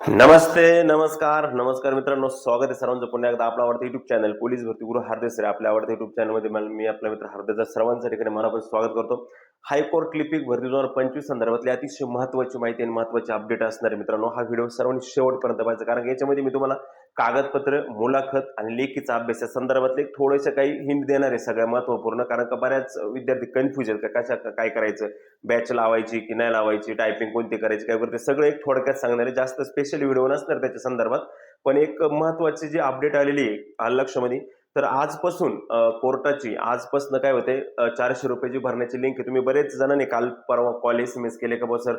नमस्ते नमस्कार नमस्कार मित्रांनो स्वागत आहे सर्वांचं पुन्हा एकदा आपला आवडतं युट्यूब चॅनल पोलीस भरती गुरु हार्देस रे आपल्या आवडत्या युट्यूब चॅनलमध्ये मी आपला मित्र हार्देचा सर्वांच्या ठिकाणी मनापासून स्वागत करतो. हायकोर्ट क्लिपिक भरती दोन हजार पंचवीस संदर्भातली अतिशय महत्त्वाची माहिती आणि महत्त्वाची अपडेट असणार आहे मित्रांनो हा व्हिडिओ सर्वांनी शेवटपर्यंत पाहायचा. कारण याच्यामध्ये मी तुम्हाला कागदपत्र मुलाखत आणि लेखीचा अभ्यास या संदर्भातले थोडेसे काही हिंट देणार आहे सगळ्या महत्त्वपूर्ण कारण का बऱ्याच विद्यार्थी कन्फ्युज आहेत का? कशा काय करायचं? बॅच लावायची की नाही लावायची? टायपिंग कोणती करायची? काय वगैरे सगळं एक थोडक्यात सांगणार आहे जास्त स्पेशल व्हिडिओ नसणार त्याच्या संदर्भात. पण एक महत्वाची जी अपडेट आलेली आहे लक्षमध्ये तर आजपासून कोर्टाची आजपासून काय होते चारशे चारशे रुपयाची भरण्याची लिंक आहे. तुम्ही बरेच जणांनी काल परवा कॉल एस एम एस केले का बो सर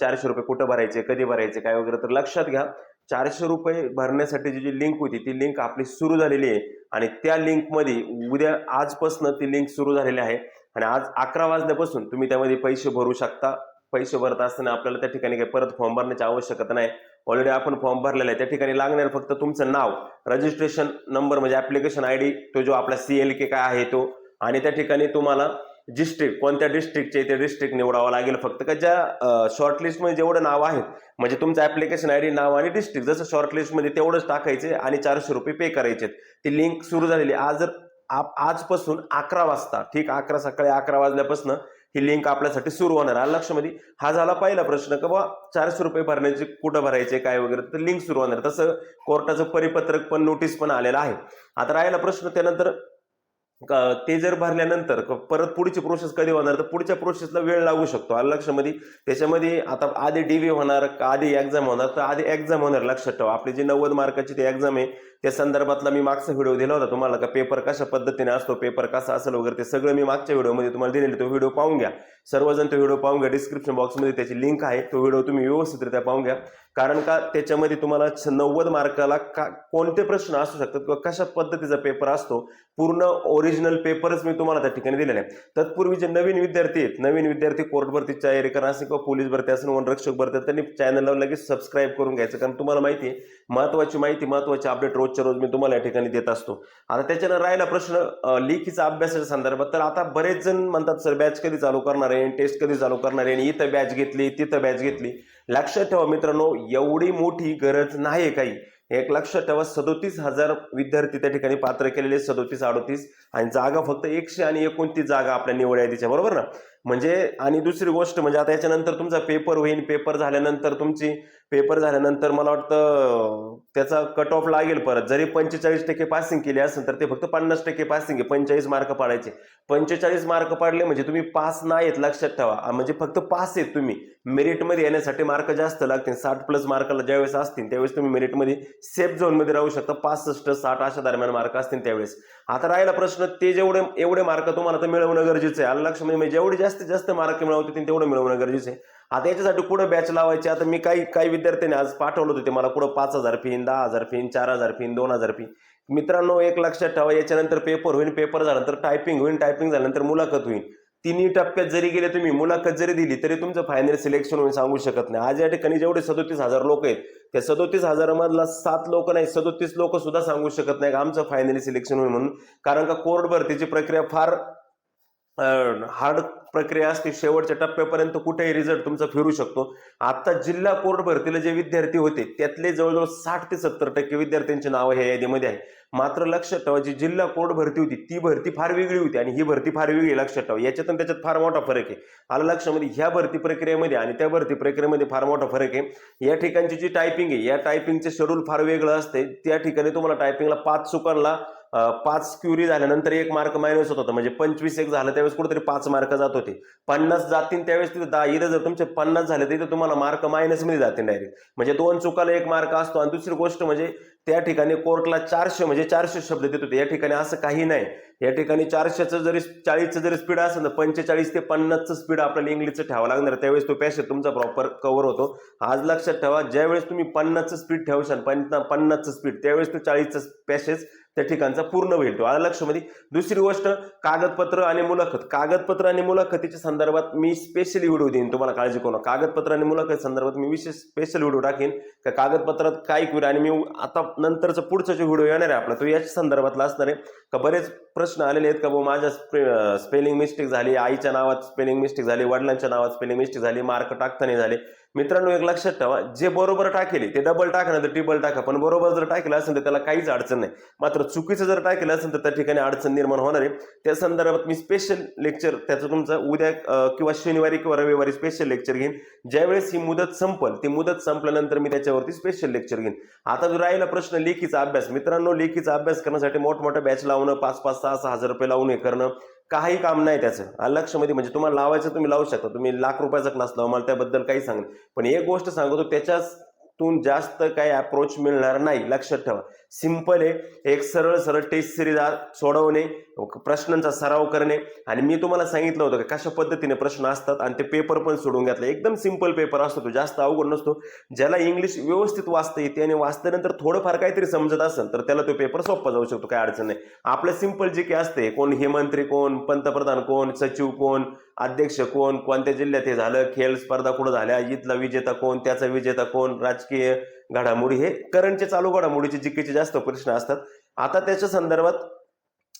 चारशे रुपये कुठं भरायचे? कधी भरायचे? काय वगैरे? तर लक्षात घ्या. चारशे रुपये भरण्यासाठीची जी लिंक होती ती लिंक आपली सुरू झालेली आहे. आणि त्या लिंकमध्ये उद्या आजपासून ती लिंक सुरू झालेली आहे. आणि आज अकरा वाजल्यापासून तुम्ही त्यामध्ये पैसे भरू शकता. पैसे भरत असताना आपल्याला त्या ठिकाणी काही परत फॉर्म भरण्याची आवश्यकता नाही. ऑलरेडी आपण फॉर्म भरलेला आहे. त्या ठिकाणी लागणार फक्त तुमचं नाव रजिस्ट्रेशन नंबर म्हणजे ऍप्लिकेशन आय डी तो जो आपला सी एल के काय आहे तो. आणि त्या ठिकाणी तुम्हाला डिस्ट्रिक्ट कोणत्या डिस्ट्रिक्टचे ते डिस्ट्रिक्ट निवडावं लागेल फक्त का ज्या शॉर्टलिस्टमध्ये जेवढं नाव आहेत म्हणजे तुमचं ॲप्लिकेशन आय डी नाव आणि डिस्ट्रिक्ट जसं शॉर्टलिस्टमध्ये तेवढंच टाकायचे आणि चारशे रुपये पे करायचे ती लिंक सुरू झालेली. आहे. आज जर आप आजपासून अकरा वाजता ठीक अकरा सकाळी अकरा वाजल्यापासून ही लिंक आपल्यासाठी सुरू होणार आहे. लक्षामध्ये हा झाला पहिला प्रश्न का बा चारशे रुपये भरण्याचे कुठं भरायचे काय वगैरे तर लिंक सुरू होणार तसं कोर्टाचं परिपत्रक पण नोटीस पण आलेलं आहे. आता राहिला प्रश्न त्यानंतर ते जर भरल्यानंतर परत पुढची प्रोसेस कधी होणार? तर पुढच्या प्रोसेसला वेळ लागू शकतो. आलं लक्षामध्ये? त्याच्यामध्ये आता आधी डी व्ही होणार का आधी एक्झाम होणार तर आधी एक्झाम होणार लक्षात ठेवा. आपली जी नव्वद मार्काची ती एक्झाम आहे त्या संदर्भातला मी मागचा व्हिडिओ दिला होता तुम्हाला का? पेपर कशा पद्धतीने असतो पेपर कसा असेल वगैरे ते सगळं मी मागच्या व्हिडिओमध्ये तुम्हाला दिलेले तो व्हिडिओ पाहून घ्या. सर्वजण तो व्हिडिओ पाहून घ्या. डिस्क्रिप्शन बॉक्समध्ये त्याची लिंक आहे. तो व्हिडिओ तुम्ही व्यवस्थितरित्या पाहून घ्या. कारण का त्याच्यामध्ये तुम्हाला नव्वद मार्काला का कोणते प्रश्न असू शकतात किंवा कशा पद्धतीचा पेपर असतो पूर्ण ओरिजिनल पेपरच मी तुम्हाला त्या ठिकाणी दिलेले आहे तत्पूर्वी जे नवीन विद्यार्थी आहेत नवीन विद्यार्थी कोर्ट भरती तयारी करा असेल किंवा पोलीस भरती असेल वनरक्षक भरती त्यांनी चॅनलला लगेच सबस्क्राईब करून घ्यायचं. कारण तुम्हाला माहिती आहे महत्वाची माहिती महत्वाची अपडेट रोज रोजच्या रोज मी तुम्हाला या ठिकाणी देत असतो. आता त्याच्यानं राहिला प्रश्न लेखीचा अभ्यासाच्या संदर्भात. तर आता बरेच जण म्हणतात सर बॅच कधी चालू करणार आहे? टेस्ट कधी चालू करणार आहे? आणि इथं बॅच घेतली तिथं बॅच घेतली. लक्षात ठेवा मित्रांनो एवढी मोठी गरज नाही काही. एक लक्षात ठेवा सदोतीस हजार विद्यार्थी त्या ठिकाणी पात्र केलेले सदोतीस अडोतीस. आणि जागा फक्त एकशे आणि एकोणतीस जागा आपल्या निवड यादीच्या तिच्या बरोबर ना? म्हणजे आणि दुसरी गोष्ट म्हणजे आता याच्यानंतर तुमचा पेपर होईल पेपर झाल्यानंतर तुमची पेपर झाल्यानंतर मला वाटतं त्याचा कट ऑफ लागेल परत. जरी पंचेचाळीस टक्के पासिंग केली असेल तर ते फक्त पन्नास टक्के पासिंग आहे. पंचेचाळीस मार्क पाडायचे. पंचेचाळीस मार्क पाडले म्हणजे तुम्ही पास नाही आहेत लक्षात ठेवा. म्हणजे फक्त पास आहेत तुम्ही. मेरिटमध्ये येण्यासाठी मार्क जास्त लागतील. साठ प्लस मार्काला ज्यावेळेस असतील त्यावेळेस तुम्ही मेरिटमध्ये सेफ झोनमध्ये राहू शकता. पासष्ट साठ अशा दरम्यान मार्क असतील त्यावेळेस. आता राहिला प्रश्न ते जेवढे एवढे मार्क तुम्हाला तर मिळवणं गरजेचं आहे. आलं लक्ष म्हणजे जेवढे जास्तीत जास्त मार्क मिळवते तेवढं मिळवणं गरजेचं आहे. आता याच्यासाठी कुठं बॅच लावायची? आता मी काही काही विद्यार्थ्यांनी आज पाठवलं होते मला कुठं पाच हजार फीन दहा हजार फीन चार हजार फीन दोन हजार फी मित्रांनो एक लक्षात ठेवा याच्यानंतर पेपर होईल पेपर झाल्यानंतर टायपिंग होईल टायपिंग झाल्यानंतर मुलाखत होईल तिन्ही टप्प्यात जरी गेले तुम्ही मुलाखत जरी दिली तरी तुमचं फायनल सिलेक्शन होईल सांगू शकत नाही. आज या ठिकाणी जेवढे सदोतीस हजार लोक आहेत त्या सदोतीस हजारामधला सात लोक नाही सदोतीस लोक सुद्धा सांगू शकत नाही का आमचं फायनली सिलेक्शन होईल म्हणून. कारण का कोर्ट भरतीची प्रक्रिया फार हार्ड प्रक्रिया असते शेवटच्या टप्प्यापर्यंत कुठेही रिझल्ट तुमचा फिरू शकतो. आता जिल्हा कोर्ट भरतीला जे विद्यार्थी होते त्यातले जवळजवळ साठ ते सत्तर टक्के विद्यार्थ्यांची नावं ह्या यादीमध्ये आहे मात्र लक्षात ठेवा जी जिल्हा कोर्ट भरती होती ती भरती फार वेगळी होती आणि ही भरती फार वेगळी लक्षात ठेवा. याच्यात त्याच्यात फार मोठा फरक आहे. आला लक्षामध्ये ह्या भरती प्रक्रियेमध्ये आणि त्या भरती प्रक्रियेमध्ये फार मोठा फरक आहे. या ठिकाणची जी टायपिंग आहे या टायपिंगचे शेड्यूल फार वेगळं असते. त्या ठिकाणी तुम्हाला टायपिंगला पाच चुकांना पाच क्युरी झाल्यानंतर एक मार्क मायनस होत होता. म्हणजे पंचवीस एक झालं त्यावेळेस कुठेतरी पाच मार्क जात होते. पन्नास जातील त्यावेळेस तिथे दहा. इथं जर तुमचे पन्नास झाले तर तुम्हाला मार्क मायनसमध्ये जातील डायरेक्ट म्हणजे दोन चुकाला एक मार्क असतो. आणि दुसरी गोष्ट म्हणजे त्या ठिकाणी कोर्टला चारशे म्हणजे चारशे शब्द देत होते. या ठिकाणी असं काही नाही. या ठिकाणी चारशेचं जरी चाळीसचं जरी स्पीड असेल तर पंचेचाळीस ते पन्नासचं स्पीड आपल्याला इंग्लिशचं ठेवावं लागणार त्यावेळेस तो पॅसेज तुमचा प्रॉपर कव्हर होतो. आज लक्षात ठेवा ज्यावेळेस तुम्ही पन्नासचं स्पीड ठेवशाल पन्ना पन्नासचं स्पीड त्यावेळेस तो चाळीसचं पॅसेज त्या ठिकाणचा पूर्ण होईल तो आला लक्षामध्ये दुसरी गोष्ट कागदपत्र आणि मुलाखत. कागदपत्र आणि मुलाखतीच्या संदर्भात मी स्पेशली व्हिडिओ देईन. तुम्हाला काळजी करू कागदपत्र आणि मुलाखत संदर्भात मी विशेष स्पेशल व्हिडिओ टाकेन. का कागदपत्रात काय करू आणि मी आता नंतरचा पुढचा जो व्हिडिओ येणार आहे आपला तो याच्या संदर्भातला असणार आहे. का बरेच प्रश्न आलेले आहेत का भाऊ माझ्या स्पेलिंग मिस्टेक झाली आईच्या नावात स्पेलिंग मिस्टेक झाली वडिलांच्या नावात स्पेलिंग मिस्टेक झाली मार्क टाकताना झाले. मित्रांनो एक लक्षात ठेवा जे बरोबर टाकेल ते डबल टाका ना तर ट्रिपल टाका. पण बरोबर जर टाकेलं असेल तर त्याला काहीच अडचण नाही. मात्र चुकीचं जर टाकेलं असेल तर त्या ठिकाणी अडचण निर्माण होणार आहे. त्या संदर्भात मी स्पेशल लेक्चर त्याचं तुमचं उद्या किंवा शनिवारी किंवा रविवारी स्पेशल लेक्चर घेईन. ज्यावेळेस ही मुदत संपल ती मुदत संपल्यानंतर मी त्याच्यावरती स्पेशल लेक्चर घेईन. आता जो राहिला प्रश्न लेखीचा अभ्यास. मित्रांनो लेखीचा अभ्यास करण्यासाठी मोठमोठ्या बॅच लावणं पाच पाच सहा सहा हजार रुपये लावून हे करणं काही काम नाही त्याचं. अलक्षमध्ये म्हणजे तुम्हाला लावायचं तुम्ही लावू शकता. तुम्ही लाख रुपयाचा क्लास लावा मला त्याबद्दल काही सांग पण एक गोष्ट सांगतो त्याच्यातून जास्त काही अप्रोच मिळणार नाही लक्षात ठेवा. सिंपल आहे. एक सरळ सरळ टेस्ट सिरीज सोडवणे प्रश्नांचा सराव करणे. आणि मी तुम्हाला सांगितलं होतं की कशा पद्धतीने प्रश्न असतात आणि ते पेपर पण सोडून घेतले. एकदम सिंपल पेपर असतो तो जास्त अवघड नसतो. ज्याला इंग्लिश व्यवस्थित वाचता येते आणि वाचल्यानंतर थोडंफार काहीतरी समजत असेल तर त्याला तो पेपर सोपा जाऊ शकतो काय अडचण नाही. आपलं सिंपल जे काही असते कोण हे मंत्री कोण पंतप्रधान कोण सचिव कोण अध्यक्ष कोण कोणत्या जिल्ह्यात हे झालं खेळ स्पर्धा कुठं झाल्या इथला विजेता कोण त्याचा विजेता कोण राजकीय घडामोडी हे करंटचे चालू घडामोडीचे जिकेचे जास्त प्रश्न असतात. आता त्याच्या संदर्भात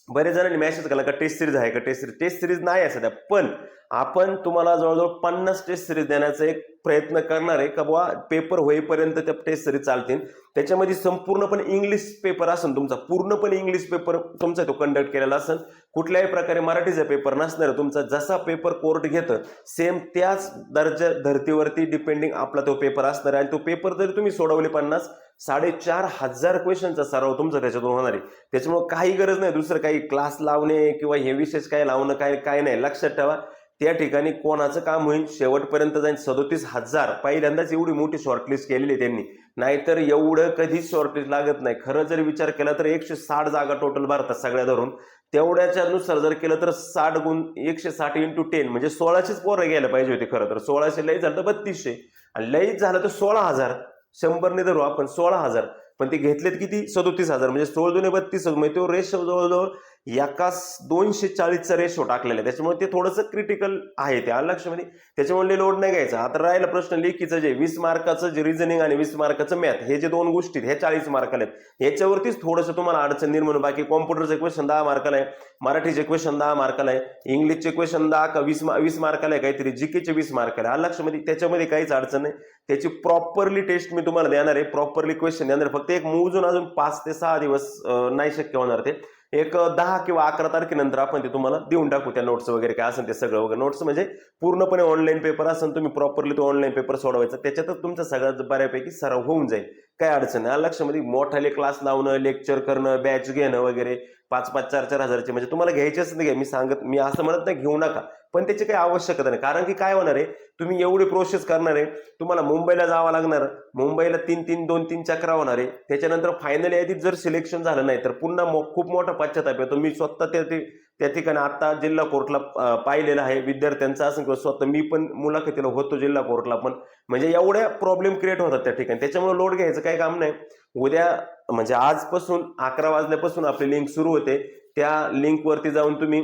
बरेच जणांनी मॅसेज केला का टेस्ट सिरीज आहे का? टेस्ट सिरीज टेस्ट सिरीज नाही आहे सध्या. पण आपण तुम्हाला जवळजवळ पन्नास टेस्ट सिरीज देण्याचा एक प्रयत्न करणार आहे का बुवा? पेपर होईपर्यंत त्या टेस्ट सिरीज चालतील. त्याच्यामध्ये संपूर्णपणे इंग्लिश पेपर असेल तुमचा पूर्णपणे इंग्लिश पेपर तुमचा तो कंडक्ट केलेला असेल. कुठल्याही प्रकारे मराठीचा पेपर नसणार तुमचा जसा पेपर कोर्ट घेतं सेम त्याच दर्जा धर्तीवरती डिपेंडिंग आपला तो पेपर असणार आहे. आणि तो पेपर जरी तुम्ही सोडवले पन्नास साडेचार हजार क्वेश्चनचा सराव तुमचा त्याच्यातून होणार आहे. त्याच्यामुळे काही गरज नाही. दुसरं काही क्लास लावणे किंवा हे विशेष काय लावणं काय काय नाही. लक्षात ठेवा. त्या ठिकाणी कोणाचं काम होईल? शेवटपर्यंत जाईल सदोतीस हजार. पहिल्यांदाच एवढी मोठी शॉर्टलिस्ट केलेली आहे त्यांनी. नाहीतर एवढं कधीच शॉर्टलिस्ट लागत नाही. खरं जर विचार केला तर एकशे साठ जागा टोटल भारतात सगळ्या धरून. तेवढ्याच्यानुसार जर केलं तर साठ गुण एकशे साठ इंटू टेन म्हणजे सोळाशेच पोरं घ्यायला पाहिजे होते खरं तर. सोळाशे लई झालं तर बत्तीसशे. आणि लईच झालं तर सोळा हजार. शंभरने धरू आपण सोळा हजार. पण ते घेतलेत किती? सदोतीस हजार. म्हणजे सोळ जुने बत्तीस. म्हणजे तो रेश जवळजवळ एकाच दोनशे चाळीसचा रेशो टाकलेला आहे. त्याच्यामुळे ते थोडंसं क्रिटिकल आहे ते. आलं लक्षामध्ये म्हणजे त्याच्यामुळे लोड नाही घ्यायचा. आता राहिला प्रश्न लेखीचं जे वीस मार्काचं जे रिझनिंग आणि वीस मार्काचं मॅथ हे जे दोन गोष्टी आहेत, हे चाळीस मार्काला आहेत. याच्यावरतीच थोडंसं तुम्हाला अडचण निर्माण बाकी कॉम्प्युटरचं क्वेश्चन दहा मार्काला आहे मराठीचे क्वेश्चन दहा मार्काला आहे इंग्लिशचे क्वेश्चन दहा का वीस मा- वीस मार्काला आहे काहीतरी जीकेचे वीस मार्काला आहे. आलं लक्षामध्ये म्हणजे त्याच्यामध्ये काहीच अडचण नाही. त्याची प्रॉपरली टेस्ट मी तुम्हाला देणार आहे. प्रॉपरली क्वेश्चन देणार फक्त एक मोजून अजून पाच ते सहा दिवस नाही शक्य होणार ते. एक दहा किंवा अकरा तारखेनंतर आपण ते तुम्हाला देऊन टाकू त्या नोट्स वगैरे काय असेल ते सगळं वगैरे. नोट्स म्हणजे पूर्णपणे ऑनलाईन पेपर असेल तुम्ही प्रॉपरली तो ऑनलाईन पेपर सोडवायचा. त्याच्यातच तुमचा सगळ्यात बऱ्यापैकी सराव होऊन जाईल. काय अडचण नाही. लक्षामध्ये मोठाले क्लास लावणं लेक्चर करणं बॅच घेणं वगैरे. पाच पाच चार चार हजारचे. म्हणजे तुम्हाला घ्यायचेच नाही मी सांगत मी असं म्हणत नाही घेऊ नका. पण त्याची काही आवश्यकता नाही. कारण की काय होणार आहे? तुम्ही एवढी प्रोसेस करणार आहे. तुम्हाला मुंबईला जावं लागणार. मुंबईला तीन तीन दोन तीन चक्रा होणार आहे. त्याच्यानंतर फायनल यादीत जर सिलेक्शन झालं नाही तर पुन्हा मो- खूप मोठा पश्चाताप येतो. मी स्वतः ते- त्या ठिकाणी आत्ता जिल्हा कोर्टला पाहिलेलं आहे. विद्यार्थ्यांचा असं किंवा स्वतः मी पण मुलाखतीला होतो जिल्हा कोर्टला पण. म्हणजे एवढ्या प्रॉब्लेम क्रिएट होतात त्या ठिकाणी. त्याच्यामुळे लोड घ्यायचं काही काम नाही. उद्या म्हणजे आजपासून अकरा वाजल्यापासून आपली लिंक सुरू होते. त्या लिंकवरती जाऊन तुम्ही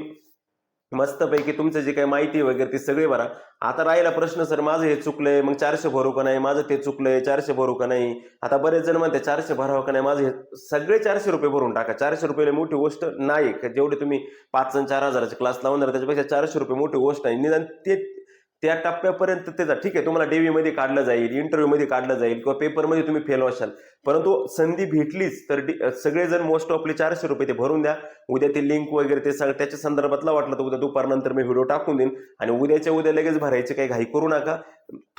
मस्तपैकी तुमचं जे काही माहिती वगैरे ती सगळी भरा. आता राहिला प्रश्न सर माझं हे चुकलंय मग चारशे भरू का नाही? माझं ते चुकलंय चारशे भरू का नाही? आता बरेच जण म्हणते चारशे भरावं का नाही? माझं हे सगळे चारशे रुपये भरून टाका. चारशे रुपये मोठी गोष्ट नाही का जेवढे तुम्ही पाच आणि चार हजाराचे क्लास लावणार त्याच्यापेक्षा चारशे रुपये मोठी गोष्ट आहे. निदान ते त्या टप्प्यापर्यंत त्याचा ठीक आहे तुम्हाला डेव्हीमध्ये काढलं जाईल इंटरव्ह्यूमध्ये काढलं जाईल किंवा पेपरमध्ये तुम्ही फेल व्हाल परंतु संधी भेटलीच तर सगळेजण मोस्ट ऑफली चारशे रुपये ते भरून द्या. उद्या ते लिंक वगैरे ते सगळं त्याच्या संदर्भातला वाटलं तर उद्या दुपारनंतर मी व्हिडिओ टाकून देईन. आणि उद्याच्या उद्या लगेच भरायचे काही घाई करू नका.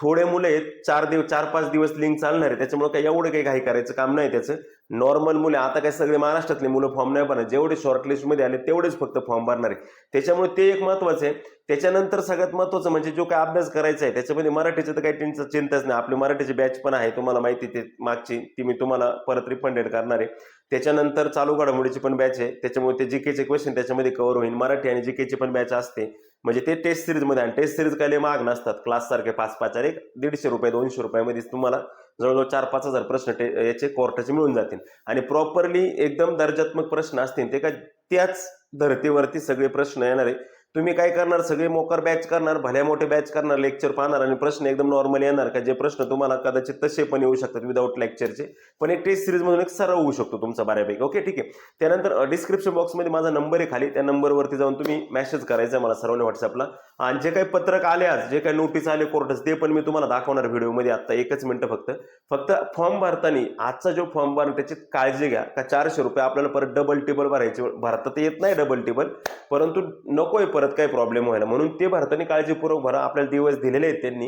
थोडे मुलं आहेत चार दिवस चार पाच दिवस लिंक चालणार आहे. त्याच्यामुळे काही एवढं काही घाई करायचं काम नाही त्याचं. नॉर्मल मुले आता काय सगळे महाराष्ट्रातले मुलं फॉर्म नाही भरणार. जेवढे शॉर्टलिस्टमध्ये आले तेवढेच फक्त फॉर्म भरणार आहे. त्याच्यामुळे ते एक महत्वाचं आहे. त्याच्यानंतर सगळ्यात महत्वाचं म्हणजे जो काय अभ्यास करायचा आहे त्याच्यामध्ये मराठीचं तर काही त्यांचं चिंताच नाही. आपली मराठीची बॅच पण आहे तुम्हाला माहिती ते मागची. ती मी तुम्हाला परत रिफंडेड करणार आहे. त्याच्यानंतर चालू घडामोडीची पण बॅच आहे. त्याच्यामुळे ते जीकेचे क्वेश्चन त्याच्यामध्ये कव्हर होईल. मराठी आणि जीकेची पण बॅच असते. म्हणजे ते टेस्ट सिरीजमध्ये आणि टेस्ट सिरीज काही महाग नसतात. क्लास सारखे पाच पाच एक दीडशे रुपये दोनशे रुपयामध्ये तुम्हाला जवळजवळ चार पाच हजार प्रश्न टे याचे कोर्टाचे मिळून जातील. आणि प्रॉपरली एकदम दर्जात्मक प्रश्न असतील ते का त्याच धर्तीवरती सगळे प्रश्न येणार आहे तुम्ही काय करणार? सगळे मोकर बॅच करणार भल्या मोठे बॅच करणार लेक्चर पाहणार आणि प्रश्न एकदम नॉर्मल येणार का? जे प्रश्न तुम्हाला कदाचित तसे पण येऊ शकतात विदाऊट लेक्चरचे पण एक टेस्ट सिरीजमधून एक सराव होऊ शकतो तुमचा बऱ्यापैकी. ओके ठीक आहे. त्यानंतर डिस्क्रिप्शन बॉक्समध्ये माझा नंबर आहे खाली. त्या नंबरवरती जाऊन तुम्ही मेसेज करायचा मला सर्वांनी व्हॉट्सअपला आणि जे काही पत्रक आले आज जे काही नोटीस आले कोर्टच ते पण मी तुम्हाला दाखवणार व्हिडिओमध्ये आता एकच मिनटं फक्त. फक्त फॉर्म भरताना आजचा जो फॉर्म भर त्याची काळजी घ्या. का चारशे रुपये आपल्याला परत डबल टेबल भरायचे भरता तर येत नाही डबल टेबल परंतु नकोय परत. काही प्रॉब्लेम व्हायला म्हणून ते भारताने काळजीपूर्वक भरा आपल्याला दिवस दिलेले आहेत त्यांनी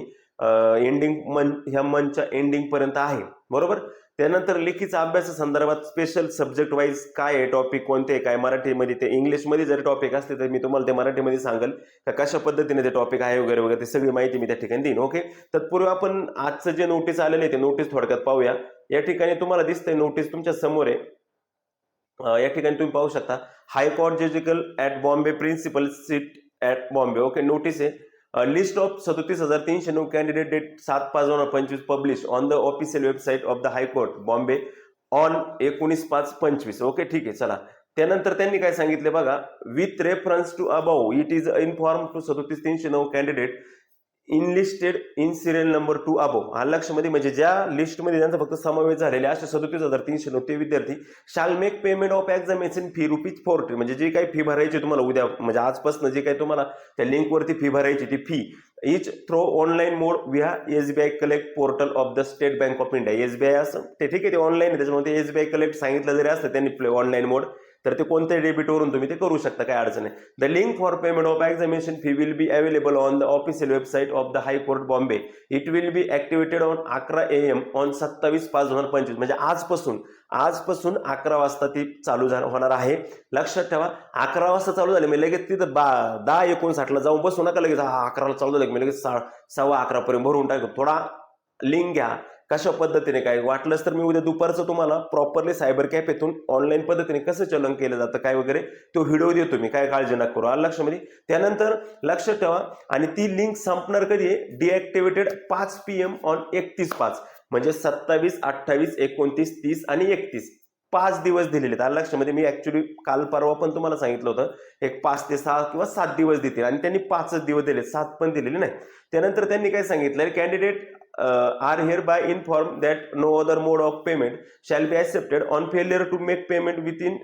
एंडिंग मन ह्या मंथच्या एंडिंग पर्यंत आहे. बरोबर? त्यानंतर लेखीचा अभ्यासा संदर्भात स्पेशल सब्जेक्ट वाईज काय आहे टॉपिक कोणते आहे काय मराठीमध्ये ते इंग्लिशमध्ये जर टॉपिक असते तर मी तुम्हाला ते मराठीमध्ये सांगेल. का कशा पद्धतीने ते टॉपिक आहे वगैरे वगैरे ते सगळी माहिती मी त्या ठिकाणी देईन ओके तत्पूर्वी आपण आजचं जे नोटीस आलेले आहे ते नोटीस थोडक्यात पाहूया. या ठिकाणी तुम्हाला दिसतंय नोटीस तुमच्यासमोर आहे. या ठिकाणी तुम्ही पाहू शकता high court judicial at Bombay principal seat at Bombay okay notice आहे लिस्ट ऑफ सदोतीस हजार तीनशे नऊ कॅन्डिडेट डेट सात पाच दोन हजार पंचवीस publish on the official website of the high court Bombay on एकोणीस पाच पंचवीस. ओके ठीक आहे चला. त्यानंतर त्यांनी काय सांगितले बघा with reference to above it is inform to सदोतीस तीनशे नऊ candidate enlisted in serial number to above हा लक्षमध्ये म्हणजे ज्या लिस्टमध्ये त्यांचा फक्त समावेश झालेला असे सदोतीस हजार तीनशे नऊ ते विद्यार्थी shall make payment of examination fee rupees forty म्हणजे जी काही फी भरायची तुम्हाला उद्या म्हणजे आजपासून जे काही तुम्हाला त्या लिंकवरती फी भरायची ती fee each through online mode via S B I collect portal of the State Bank of India S B I असं ते ठीक आहे ते ऑनलाईन आहे त्याच्यामुळे एस बी आय कलेक्ट सांगितलं जरी असतं त्यांनी ऑनलाईन मोड तर ते कोणत्याही डेबिटवरून तुम्ही ते करू शकता काय अडचण नाही. The link for payment of examination fee will be available on the official website of the high court Bombay it will be activated on अकरा ए एम ऑन सत्तावीस पाच दोन हजार पंचवीस. म्हणजे आजपासून आजपासून अकरा वाजता ती चालू झा होणार आहे. लक्षात ठेवा अकरा वाजता चालू झाली. मी लगेच तिथं बा दहा एकोणसाठला जाऊन बसू नका लगेच. हा अकराला चालू झालं की मी लगेच सा सव्वा अकरापर्यंत भरून टाकतो. थोडा लिंक घ्या. कशा पद्धतीने काय वाटलंच तर मी उद्या दुपारचं तुम्हाला प्रॉपरली सायबर कॅफेतून ऑनलाईन पद्धतीने कसं चलन केलं जातं काय वगैरे तो व्हिडिओ देतो मी काय काळजी नका करू. आलं लक्षामध्ये? त्यानंतर लक्षात ठेवा आणि ती लिंक संपणार कधी आहे? डिॲक्टिव्हेटेड पाच पी एम ऑन एकतीस पाच म्हणजे सत्तावीस अठ्ठावीस एकोणतीस तीस आणि एकतीस. पाच दिवस दिलेले आहेत. लक्षामध्ये? मी ऍक्च्युली काल परवा पण तुम्हाला सांगितलं होतं एक पाच ते सहा किंवा सात दिवस देतील आणि त्यांनी पाचच दिवस दिले सात पण दिलेले नाही. त्यानंतर त्यांनी काय सांगितलं? Candidate are hereby inform that no other mode of payment shall be accepted on failure to make payment within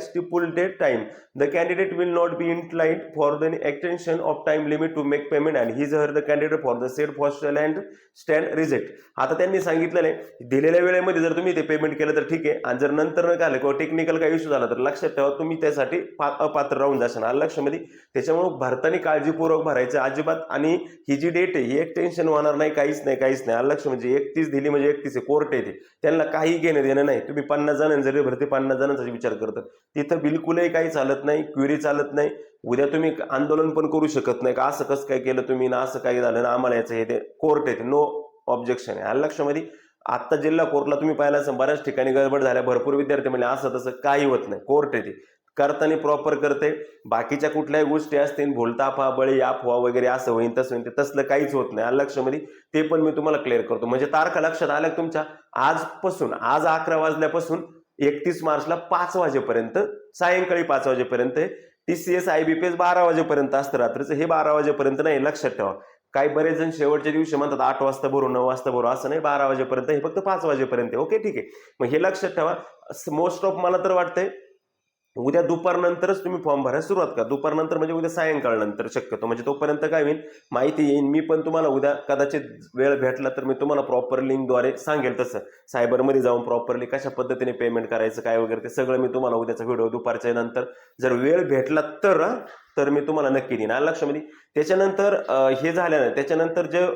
stipulated time. The the will will not be for for the of of limit limit to make payment and his her the candidate for the set फॉस्टल and stand reject आता त्यांनी सांगितलेलं आहे दिलेल्या वेळेमध्ये जर तुम्ही ते payment केलं तर ठीक आहे. आणि जर नंतर न आलं किंवा टेक्निकल काही इश्यू झाला तर लक्षात ठेवा तुम्ही त्यासाठी पा- अपात्र राहून जाशाल. आलं लक्षामध्ये? त्याच्यामुळे भरताना काळजीपूर्वक भरायचं अजिबात. आणि ही जी डेट आहे ही एक टेन्शन होणार नाही काहीच नाही. काहीच नाही. अलक्ष म्हणजे एकतीस दिली म्हणजे एकतीस आहे. कोर्ट आहे ते. त्यांना काही घेणं देणं नाही. तुम्ही पन्नास जणांनी जरी भरते पन्नास जणांचा विचार करतात. तिथं बिलकुलही काही चालत नाही क्युरी चालत नाही. उद्या तुम्ही आंदोलन पण करू शकत नाही. का असं कसं काय केलं तुम्ही? ना असं काय झालं? ना आम्हाला याचं हे ते कोर्ट आहे ते. नो ऑब्जेक्शन आहे. आलं लक्षामध्ये आत्ता जिल्हा कोर्टला तुम्ही पाहिला असं बऱ्याच ठिकाणी गडबड झाल्या. भरपूर विद्यार्थी म्हणजे असं तसं काही होत नाही. कोर्ट आहे ते. करताना प्रॉपर करते. बाकीच्या कुठल्याही गोष्टी असतील भोलताफा बळी अफवा वगैरे असं होईन तसं होईन ते तसलं काहीच होत नाही. लक्षामध्ये ते पण मी तुम्हाला क्लिअर करतो. म्हणजे तारखा लक्षात आल्या तुमच्या? आजपासून आज अकरा वाजल्यापासून एकतीस मार्चला पाच वाजेपर्यंत सायंकाळी पाच वाजेपर्यंत T C S I B P S बारा वाजेपर्यंत असतं रात्रीचं. हे बारा वाजेपर्यंत नाही लक्षात ठेवा. काही बरेच जण शेवटच्या दिवशी म्हणतात आठ वाजता भरू नऊ वाजता भरू असं नाही बारा वाजेपर्यंत हे फक्त पाच वाजेपर्यंत ओके ठीक आहे. मग हे लक्षात ठेवा. मोस्ट ऑफ मला तर वाटतंय उद्या दुपारनंतरच तुम्ही फॉर्म भरायला सुरुवात करा. दुपारनंतर म्हणजे उद्या सायंकाळनंतर शक्यतो. म्हणजे तोपर्यंत काय होईल माहिती येईन. मी पण तुम्हाला उद्या कदाचित वेळ भेटला तर मी तुम्हाला प्रॉपर लिंकद्वारे सांगेल तसं. सायबरमध्ये जाऊन प्रॉपरली कशा पद्धतीने पेमेंट करायचं काय वगैरे ते सगळं मी तुम्हाला उद्याचा व्हिडिओ दुपारच्या नंतर जर वेळ भेटला तर तर मी तुम्हाला नक्की देईन. आलं लक्षामध्ये त्याच्यानंतर हे झाल्यानं त्याच्यानंतर जे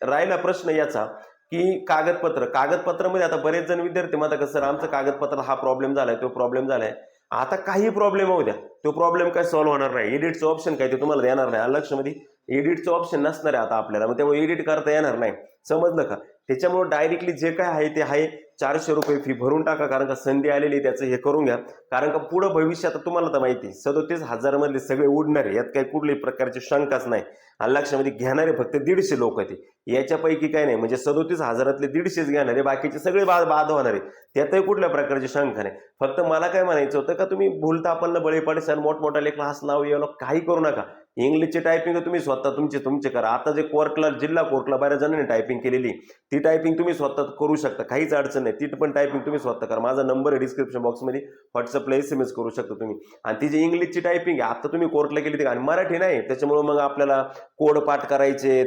राहिला प्रश्न याचा की कागदपत्र. कागदपत्रामध्ये आता बरेच जण विद्यार्थी म्हणता कसं सर आमचं कागदपत्र हा प्रॉब्लेम झालाय तो प्रॉब्लेम झालाय. आता काही प्रॉब्लेम होऊ द्या. तो प्रॉब्लेम काय सॉल्व्ह होणार नाही. एडिटचं ऑप्शन काय ते तुम्हाला देणार नाही. लक्षमध्ये? एडिटचं ऑप्शन नसणार आहे आता आपल्याला. मग त्यामुळे एडिट करता येणार नाही. समजलं का? त्याच्यामुळे डायरेक्टली जे काय आहे ते आहे. चारशे रुपये फी भरून टाका. कारण का संधी आलेली आहे, त्याचं हे करून घ्या. कारण का पुढं भविष्यात आता तुम्हाला तर माहिती आहे, सदोतीस हजारमधले सगळे उडणारे यात काही कुठल्याही प्रकारची शंकाच नाही. लक्षामध्ये घेणारे फक्त दीडशे लोक ते याच्यापैकी काय नाही म्हणजे सदोतीस हजारातले दीडशेच घेणारे बाकीचे सगळे बाद बाद होणारे त्यातही कुठल्या प्रकारची शंका नाही. फक्त मला काय म्हणायचं होतं का तुम्ही भूलता आपण बळी पडसान मोठमोठ्या क्लास लावू याला काही करू नका. इंग्लिशची टायपिंग तुम्ही स्वतः तुमचे तुमचे करा. आता जे कोर्टला जिल्हा कोर्टला बऱ्याच जणांनी टायपिंग केलेली. ती टायपिंग तुम्ही स्वतः करू शकता काहीच अडचण नाही. ती पण टायपिंग तुम्ही स्वतः करा. माझा नंबर आहे डिस्क्रिप्शन बॉक्समध्ये व्हॉट्सअपला एस एम एस करू शकता तुम्ही. आणि ती जी इंग्लिशची टायपिंग आहे आता तुम्ही कोर्टला केली ती आणि मराठी नाही त्याच्यामुळे मग आपल्याला कोड पाठ करायचे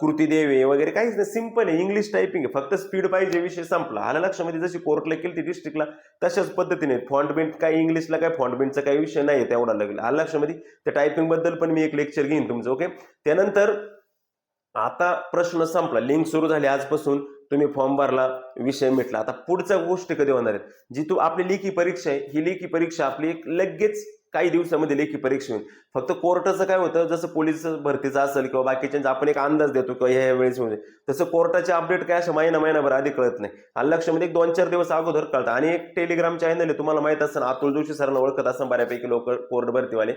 कृती देवे वगैरे काहीच नाही. सिंपल आहे. इंग्लिश टायपिंग आहे. फक्त स्पीड पाहिजे विषय संपला. आला लक्षामध्ये जशी कोर्टला केली ती डिस्ट्रिक्टला तशाच पद्धतीने. फॉन्ट बिंट काय इंग्लिशला काय फॉन्ट बिंटचा काही विषय नाही तेवढा लागेल आला लक्षामध्ये? त्या टायपिंगबद्दल पण मी एक लेक्चर घेईन तुमचं ओके त्यानंतर आता प्रश्न संपला. लिंक सुरू झाली आजपासून. तुम्ही फॉर्म भरला विषय मिटला. आता पुढच्या गोष्टी कधी होणार आहेत? जी तू आपली लेखी परीक्षा आहे. ही लेखी परीक्षा आपली एक लगेच काही दिवसामध्ये लेखी परीक्षा होईल. फक्त कोर्टाचं काय होतं जसं पोलीस भरतीचं असेल किंवा बाकीच्यांचा आपण एक अंदाज देतो किंवा ह्या वेळेस म्हणजे तसं कोर्टाचे अपडेट काय असं महिना महिनाभर आधी कळत नाही. आणि लक्षामध्ये एक दोन चार दिवस अगोदर कळतं. आणि एक टेलिग्राम चॅनल आहे तुम्हाला माहीत असेल अतुल जोशी सरांना ओळखत असं बऱ्यापैकी लोक कोर्ट भरतीवाले.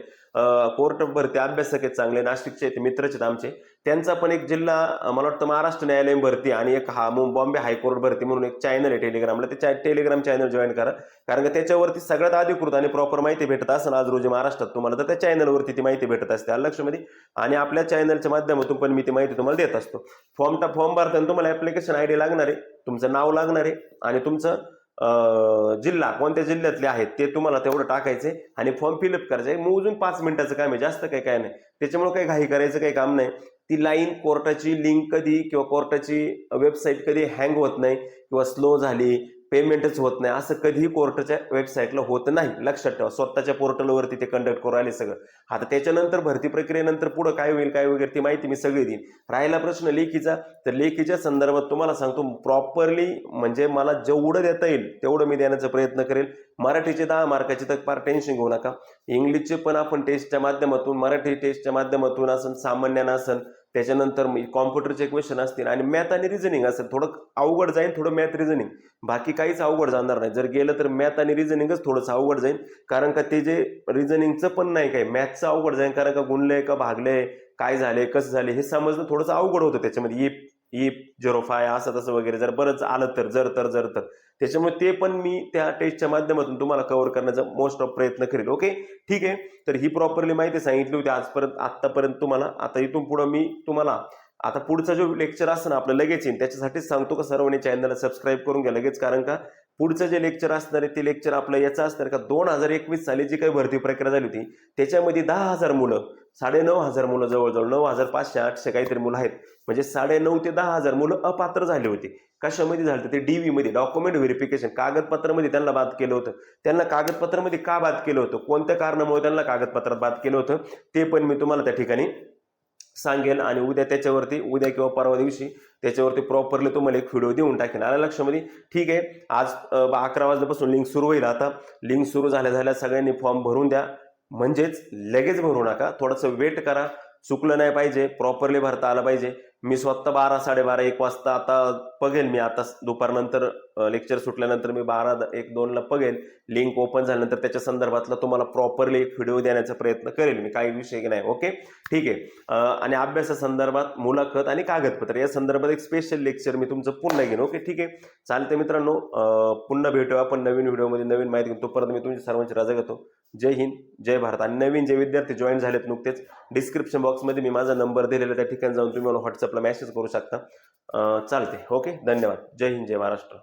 कोर्ट भरती अभ्यासक आहेत चांगले नाशिकचे आहेत मित्रच आहेत आमचे. त्यांचा पण एक जिल्हा मला वाटतं महाराष्ट्र न्यायालय भरती आणि एक हा बॉम्बे हायकोर्ट भरती म्हणून एक चॅनल आहे टेलिग्रामला. ते टेलिग्राम चॅनल जॉईन करा. कारण का त्याच्यावरती सगळ्यात अधिकृत आणि प्रॉपर माहिती भेटत असेल आज रोजी महाराष्ट्रात तुम्हाला तर त्या चॅनलवरती ती माहिती भेटत असते. आलं लक्षामध्ये आणि आपल्या चॅनलच्या माध्यमातून पण मी ती माहिती तुम्हाला देत असतो. फॉर्म टा फॉर्म भरताना तुम्हाला ऍप्लिकेशन आय डी लागणार आहे तुमचं नाव लागणार आहे आणि तुमचं जिल्हा कोणत्या जिल्ह्यातले आहेत ते तुम्हाला तेवढं टाकायचे आणि फॉर्म फिलअप करायचे मोजून पाच मिनिटाचं काम आहे जास्त काही काय नाही. त्याच्यामुळे काही घाई करायचं काही काम नाही. ती लाईन कोर्टाची लिंक कधी किंवा कोर्टाची वेबसाईट कधी हँग होत नाही किंवा स्लो झाली पेमेंटच होत नाही. असं कधीही कोर्टाच्या वेबसाईटला होत नाही. लक्षात ठेवा. स्वतःच्या पोर्टलवरती ते कंडक्ट करू आले सगळं. आता त्याच्यानंतर भरती प्रक्रियेनंतर पुढं काय होईल काय वगैरे ती माहिती मी सगळी देईन. राहिला प्रश्न लेखीचा. तर लेखीच्या संदर्भात तुम्हाला सांगतो प्रॉपरली म्हणजे मला जेवढं देता येईल तेवढं मी देण्याचा प्रयत्न करेल. मराठीचे दहा मार्काचे तर फार टेन्शन घेऊ नका. इंग्लिशचे पण आपण टेस्टच्या माध्यमातून मराठी टेस्टच्या माध्यमातून असन सामान्यानं असन त्याच्यानंतर कॉम्प्युटरचे क्वेश्चन असतील आणि मॅथ आणि रिझनिंग असेल थोडं अवघड जाईल थोडं मॅथ रिझनिंग बाकी काहीच अवघड जाणार नाही. जर गेलं तर मॅथ आणि रिझनिंगच थोडंसं अवघड जाईल. कारण का ते जे रिझनिंगचं पण नाही काय मॅथचं अवघड जाईल. कारण का गुणलंय का भागलंय काय झाले कसं झाले हे समजणं थोडंसं अवघड होतं त्याच्यामध्ये. इप झिरो फाय असं तसं वगैरे जर बरंच आलं तर जर तर जर तर. त्याच्यामुळे ते पण मी त्या टेस्टच्या माध्यमातून तुम्हाला कव्हर करण्याचा मोस्ट ऑफ प्रयत्न करेल ओके ठीक आहे? तर ही प्रॉपरली माहिती सांगितली होती आजपर्यंत आत्तापर्यंत तुम्हाला. आता इथून पुढं मी तुम्हाला आता पुढचा जो लेक्चर असतं ना आपलं लगेच येईल त्याच्यासाठीच सांगतो का सर्वांनी चॅनलला सबस्क्राईब करून घ्या लगेच कारण का पुढचं जे लेक्चर असणार आहे ते लेक्चर आपलं याचं असणार का? दोन हजार एकवीस साली जी काही भरती प्रक्रिया झाली होती त्याच्यामध्ये दहा हजार मुलं साडे नऊ हजार मुलं जवळजवळ नऊ हजार पाचशे आठशे काहीतरी मुलं आहेत. म्हणजे साडे नऊ ते दहा हजार मुलं अपात्र झाले होते. कशामध्ये झालं ते डी मध्ये डॉक्युमेंट व्हेरिफिकेशन कागदपत्रामध्ये त्यांना बाद केलं होतं. त्यांना कागदपत्रामध्ये का बाद केलं होतं? कोणत्या कारणामुळे त्यांना कागदपत्रात बाद केलं होतं? ते पण मी तुम्हाला त्या ठिकाणी सांगेल आणि उद्या त्याच्यावरती उद्या किंवा परवा दिवशी त्याच्यावरती प्रॉपरली तुम्हाला एक व्हिडिओ देऊन टाकेन. आला लक्षामध्ये? ठीक आहे. आज अकरा वाजल्यापासून लिंक सुरू होईल आता. लिंक सुरू झाल्या झाल्या सगळ्यांनी फॉर्म भरून द्या. म्हणजेच लगेच भरू नका. थोडंसं वेट करा. चुकलं नाही पाहिजे. प्रॉपरली भरता आलं पाहिजे. मी स्वतः बारा साडेबारा एक वाजता आता बघेल मी. आता दुपारनंतर लेक्चर सुटल्यानंतर मी बारा एक दोनला बघेल लिंक ओपन झाल्यानंतर त्याच्या संदर्भातला तुम्हाला प्रॉपरली एक व्हिडिओ देण्याचा प्रयत्न करेल. मी काही विषय नाही ओके ठीक आहे. आणि अभ्यासासंदर्भात मुलाखत आणि कागदपत्र या संदर्भात एक स्पेशल लेक्चर मी तुमचं पुन्हा घेईन ओके ठीक आहे? चालते मित्रांनो. पुन्हा भेटू आपण नवीन व्हिडिओमध्ये नवीन माहिती घेऊन. तोपर्यंत मी तुमची सर्वांची रजा घेतो. जय हिंद जय भारत. आणि नवीन जे विद्यार्थी जॉईन झालेत नुकतेच डिस्क्रिप्शन बॉक्समध्ये मी माझा नंबर दिलेला त्या ठिकाणी जाऊन तुम्ही मला व्हॉट्सअपला मेसेज करू शकता. चालते ओके धन्यवाद. जय हिंद जय महाराष्ट्र.